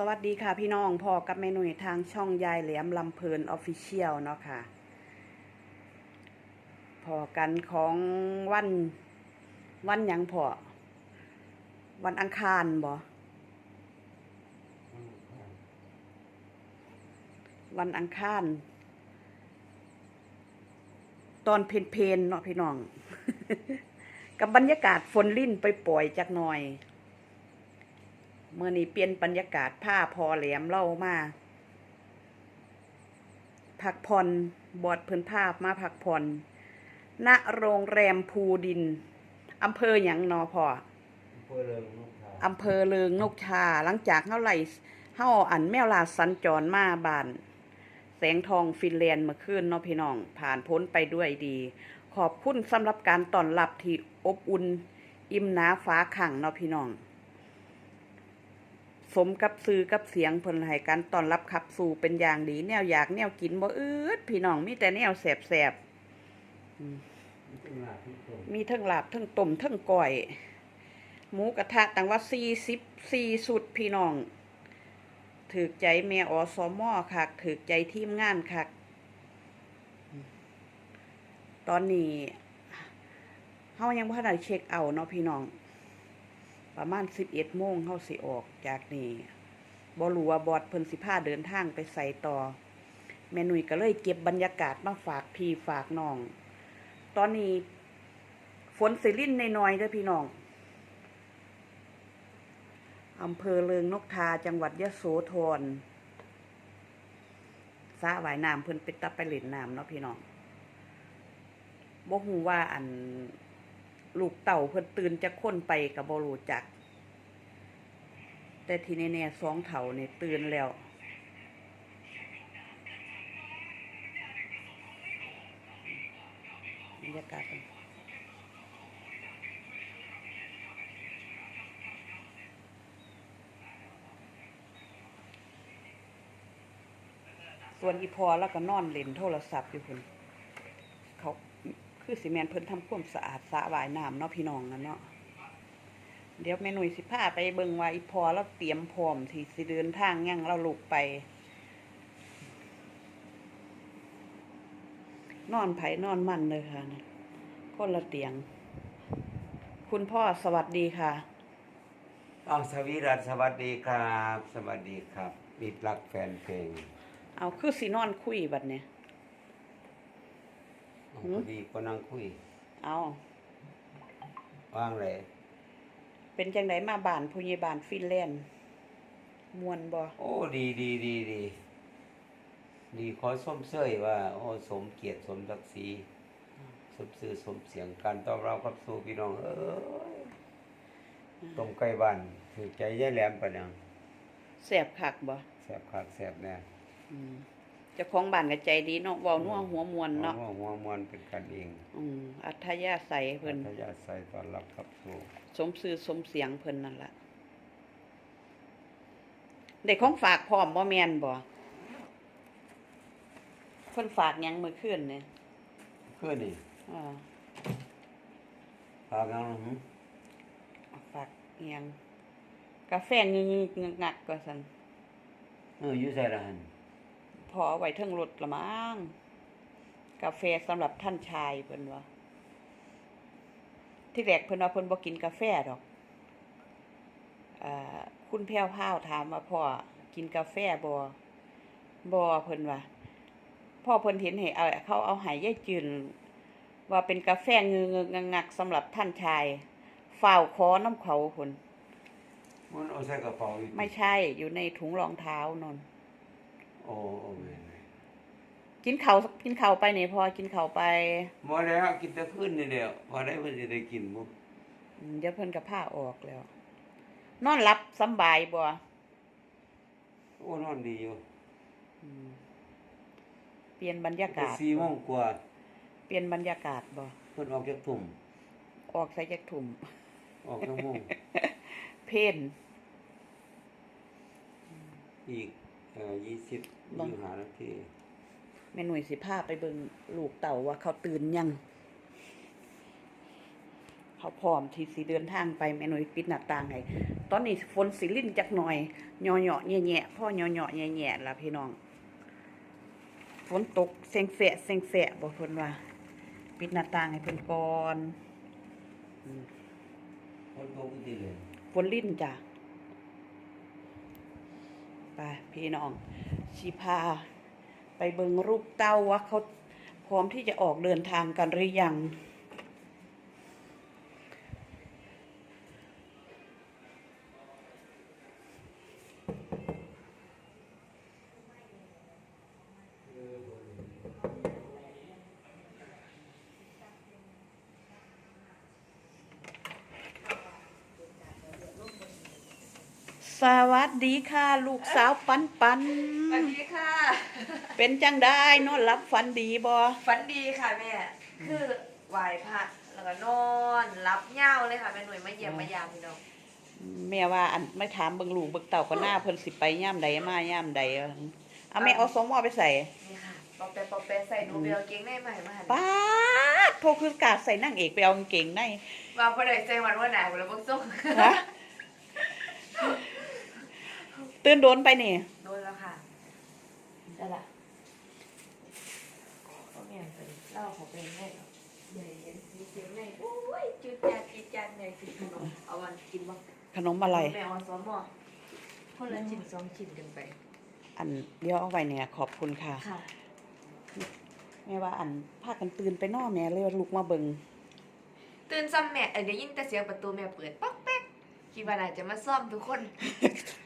สวัสดีค่ะพี่น้องพอกับเมนูทางช่องยายแหลมลำเพลินออฟฟิเชียลเนาะค่ะพอกันของวันวันยังพอวันอังคารบ่วันอังคาร ตอนเพนเพนเนาะพี่น้อง กับบรรยากาศฝนลิ่นไปปล่อยจักหน่อย เมื่อนี้เปลี่ยนบรรยากาศผ้าพอแหลมเล่ามาพักผ่อนบอดเพิ่นภาพมาพักผ่อนณโรงแรมภูดินอำเภอหยังนอพอเพื่อเริงลูกค้าอำเภอเลิงนกชาหลังจากเฮาไล่เฮาอันแมวลาสัญจรมาบ้าน แสงทองฟินแลนด์เมื่อคืนเนาะพี่น้อง ผ่านพ้นไปด้วยดี ขอบคุณสำหรับการต้อนรับที่อบอุ่น อิ่มหนาฟ้าขังเนาะพี่น้อง สมกับซื้อกับเสียงเพิ่นให้การต้อนรับขับสู่เป็นอย่างดี แนวอยากแนวกินบ่อืดพี่น้องมีแต่แนวแสบๆอืมขึ้นมาที่ตรงมีทั้งลาบทั้งต้มทั้งก้อย หมูกระทะต่างว่าสี่สิบสี่สุดพี่น้องถือใจแม่อสมอคักถือใจทีมงานคัก ตอนนี้เฮายังบ่ทันได้เช็คเอาท์เนาะพี่น้อง ประมาณสิบเอ็ดโมงเฮาสิออกจากนี่บ่รู้ว่าบอดเพิ่นสิพาเดินทางไปใส่ต่อ แม่นุ่ยก็เลยเก็บบรรยากาศมาฝากพี่ฝากน้อง ตอนนี้ ฝนสิลิ่นน้อยเด้อพี่น้องอำเภอเลิงนกทาจังหวัดยะโสธรสระว่ายน้ำเพิ่นไปตับไปเล่นน้ำเนาะพี่น้องบ่ฮู้ว่าอัน ลูกเต่าเพิ่นตื่นจะค้นไปกับบรูจัก แต่ที่แน่ๆสองเถ่านี่ยตื่นแล้ว บรรยากาศส่วนอีพอแล้วก็นอนเล่นโทรศัพท์อยู่คุณ คือสิแมนเพิ่นทำความสะอาดสระว่ายน้ำเนาะพี่น้องนั่นเนาะเดี๋ยวแม่หนุ่ยสิพาไปเบิ่งว่าอีพอแล้วเตรียมพร้อมที่สิเดินทางยังเราลุกไป นอนไผนอนมันเลยค่ะนะคนละเตียง คุณพ่อสวัสดีค่ะอ้าวสวีรัตน์สวัสดีครับ สวัสดีครับมิตรรักแฟนเพลง เอาคือสินอนคุยบัดเนี่ยอ๋อหืม พอดีก็นั่งคุยเอาว่างเลยเป็นจังไดมาบ้านพยาบาลฟินแลนด์มวนบ่โอ้ดีดีดีดีดีขอส้มเสยว่า โอ้สมเกียรติสมศักดิ์ศรีสมซื่อสมเสียงการต้อนรับกับสู่พี่น้องเออตรงใกล้บ้านถือใจแย่แหลมปะเนี่ยแสบคักบ่แสบคักแสบแน่ อืมเจ้าของบ้านก็ใจดีเนาะเว้านัวหัวมวนเนาะหัวหัวมวนเป็นกันเองอืมอัธยาศัยเพิ่นพัทยาใส่ต้อนรับกับสู่สมซื่อสมเสียงเพิ่นนั่นล่ะได้ของฝากพร้อมบ่แม่นบ่เพิ่นฝากหยังมื้อคืนเนี่ยเพื่อนนี่อ่าพากันหึฝากเอียงกาแฟงึกๆงักๆก็ซั่นเอออยู่ใส่ละหันพ อเอาไว้เทิงรถละมั้งกาแฟสำหรับท่านชายเพิ่นว่าที่แรกเพิ่นว่าเพิ่นบ่กินกาแฟดอกอ่าคุณแพ้วพราวถามว่าพ่อกินกาแฟบ่บ่เพิ่นว่าพ่อเพิ่นเห็นให้เอาเขาเอาให้ยายจืนว่าเป็นกาแฟงึกๆงักๆสำหรับท่านชายฝ้าวคอน้ำเขาพุ่นมันเอาใส่กระเป๋าอีกไม่ใช่อยู่ในถุงรองเท้านน โอ้โอ้แม่นกินข้าวกินข้าวไปนี่พอกินข้าวไปบ่แล้วกินแต่คืนนี่แหล้วบ่ได้เพิ่นสิได้กินบ่อืมเดี๋ยวเพิ่นก็ผ้าออกแล้ว นอนหลับสำบายบ่โอ้นอนดีอยู่อืมเปลี่ยนบรรยากาศ4โมงกว่าเปลี่ยนบรรยากาศบ่เพิ่นออกจากทุ่มออกใส่จักถุ่ม ออกจากโมง เพนอีก เอ่อ20บ่25นาทีแม่หน่วยสิพาไปเบิ่งลูกเต่าว่าเขาตื่นยัง เขาพร้อมที่สิเดินทางไปแม่หน่อยปิดหน้าต่างให้ตอนนี้ฝนสิลิ่นจักหน่อยเหยาะๆแย่ๆพ่อเหยาะๆแย่ๆล่ะพี่น้องฝนตกเซ็งแฝะเซ็งแฝะบ่เพิ่นว่า ปิดหน้าต่างให้เพิ่นก่อนอืมคนโตก็ดีเลยฝนลิ่นจ้ะ ไปพี่น้องชีพา ไปเบิงรูปเต้าว่าเขาพร้อมที่จะออกเดินทางกันหรือยัง สวัสดีค่ะ ลูกสาวปันปัน สวัสดีค่ะ เป็นจังได้นอนรับฝันดีบอฝันดีค่ะแม่ คือไหวพระแล้วก็นอนรับเหย้าเลยค่ะแม่หน่วยมาเยี่ยมมายามพี่น้องแม่ว่าอันไม่ถามเบิงลูกเบิงเต่าก็หน้าเพิ่นสิไปย่ามใดมาย่ามใดเอาแม่เอาสองหม้อไปใส่นี่ค่ะปอแปะปอแปะใส่หนูเบลเกงในมาให้มาหันป้าดโทรคือกาดใส่นั่งเอกไปเอากางเกงในมาพอได้ใจวันว่าหนาวแล้วเบิ่งส่งฮะ ตื่นโดนไปนี่โดนแล้วค่ะได้ละก็แม่นไปเล่าของเป็นแม่เนาะใหญ่เห็นสีเขียวในโอ้ยจุดจานจีดจานใหญ่สิขนมเอาวันกินบ้างขนมอะไรแม่เอาซ้อมหม้อคนละชิ้นสองชิ้นกันไป อันเดี๋ยวเอาไว้เนี่ยขอบคุณค่ะค่ะแม่ว่าอันพากันตื่นไปนอแม่เลยว่าลูกมาเบิงตื่นซ้ำแม่เอ้ยได้ยินแต่เสียงประตูแม่เปิดป๊อกแป๊ก คิดว่าน่าจะมาซ่อมทุกคน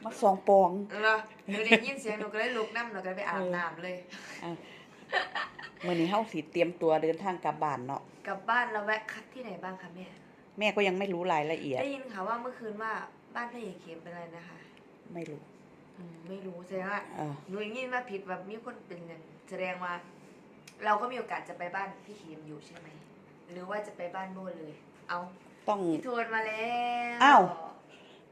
มาสองปองเออหนูได้ยินเสียงหนูก็เลยลุกนั่งหนูก็ไปอาบน้ำเลยมื่อนี้เฮาสิเตรียมตัวเดินทางกลับบ้านเนาะกลับบ้านแล้วแวะคัดที่ไหนบ้างคะแม่แม่ก็ยังไม่รู้รายละเอียด ได้ยินค่ะว่าเมื่อคืนว่าบ้านพระเอกเข็มเป็นอะไรนะคะ ไม่รู้อืมไม่รู้แสดงว่าเออหนูได้ยินว่าผิดว่ามีคนเป็นอย่างแสดงว่า เราก็มีโอกาสจะไปบ้านพี่เข็มอยู่ใช่ไหมหรือว่าจะไปบ้านโบเลย เอาต้องพี่โทนมาแล้วอ้าว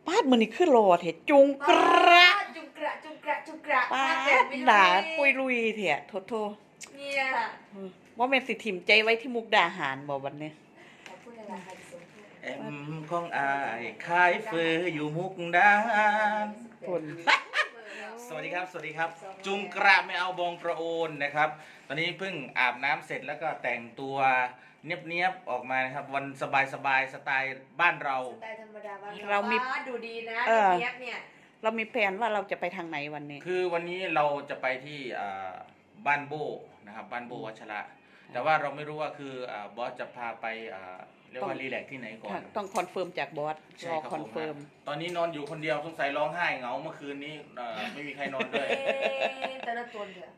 ป้าดมือนี้คือโลดเถจุงกระจุงกระจุงกระจุงกระป้ามาแบบดไม่ด่ารู้ปุยลุยเถอะโทโทเนี่ยว่าแม่นสิถิ่มใจไว้ที่มุกดาหารบ่วันนี้ขอบคุณหลายๆค่ะที่ส่งให้แอมของอายขายเฟออยู่มุกดาหารคน สวัสดีครับ สวัสดีครับ จุงกระไม่เอาบองประโอนนะครับ ตอนนี้เพิ่งอาบน้ำเสร็จแล้วก็แต่งตัวเนียบๆออกมานะครับ วันสบายสบายๆสไตล์บ้านเราสไตล์ธรรมดาบ้างเรามีว้ดูดีนะเออเนี้ยบเนี่ยเรามีแผนว่าเราจะไปทางไหนวันนี้ คือวันนี้เราจะไปที่อ่าบ้านโบนะครับ บ้านโบวัชระ แต่ว่าเราไม่รู้ว่าคืออ่าบอสจะพาไปอ่าเรียกว่ารีแลกซ์ที่ไหนก่อน ต้องคอนเฟิร์มจากบอสใช่รอครับคอนเฟิร์ม ตอนนี้นอนอยู่คนเดียวสงสัยร้องไห้เหงาเมื่อคืนนี้เอ่อไม่มีใครนอนด้วยเอ๊ะแต่ละตัวเถอะ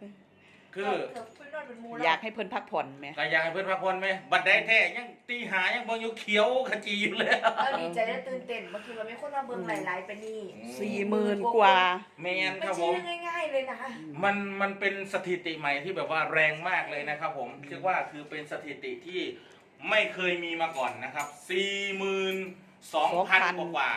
คือเถอะคุณนอนเป็นหมูอยากให้เพิ่นพักผ่อนไหมก็อยากให้เพื่อนพักผ่อนไหมบัดได้แท้ยังตีหายังบองอยู่เขียวขจีอยู่เลย เราดีใจและตื่นเต้นบางทีเราไม่คนมาเบิ่งหลายๆไปนี่สี่หมื่นกว่า แมนไม่ครับผใช่ม เรื่องง่ายๆเลยนะมันมันเป็นสถิติใหม่ที่แบบว่าแรงมากเลยนะครับผมเรียกว่าคือเป็นสถิติที่ไม่เคยมีมาก่อนนะครับสี่หมื่นสองพันกว่า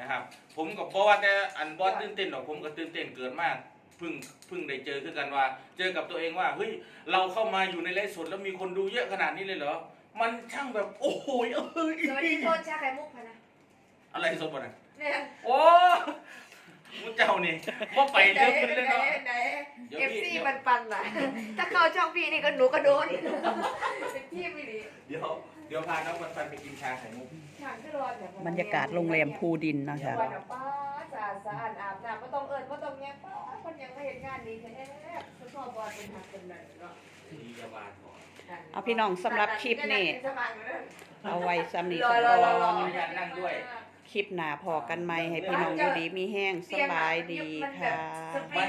นะครับผมก็บอกว่าแต่อันบอสตื่นเต้นหรอกผมก็ตื่นเต้นเกินมาก เพิ่งเพิ่งได้เจอคือกันว่า เจอกับตัวเองว่าเฮ้ยเราเข้ามาอยู่ในไลฟ์สดแล้วมีคนดูเยอะขนาดนี้เลยเหรอ มันช่างแบบ โอ้โหเอ้ยสวัสดีโทษชาไข่มุกพะนะอะไรสดปะนะเนี่ยโอ้มุเจ้านี่ว่าไปไหนเรื่องเลยไหนเนาะไหนเดี๋ยวเอฟพี่ซีเดี๋ยวปันปันๆน่ะถ้าเข้าช่องพี่นี่ก็หนูก็โดนเป็นพี่ไม่ดีเดี๋ยวเดี๋ยวพาน้องปันปันไปกินชาไข่มุกฉากก็รอดเนี่ยบรรยากาศโรงแรมภูดินนะคะวันน่ะป้าสะอาดสะอาดอาบน้ำไม่ต้องเอิ งไม่เห็นงานดีแท้ๆเขาชอบบอลเป็นหักเป็นไหนเนาะดียาบาลก่อนเอาพี่น้องสำหรับคลิปนี้ เอาไว้ซ้ำนี้รอสักรอรก่อรออนญาตนั่งด้วยคลิปหน้าพอกันไหมให้พี่น้องอยู่ดีมีแห้งสบายดีค่ะสปริง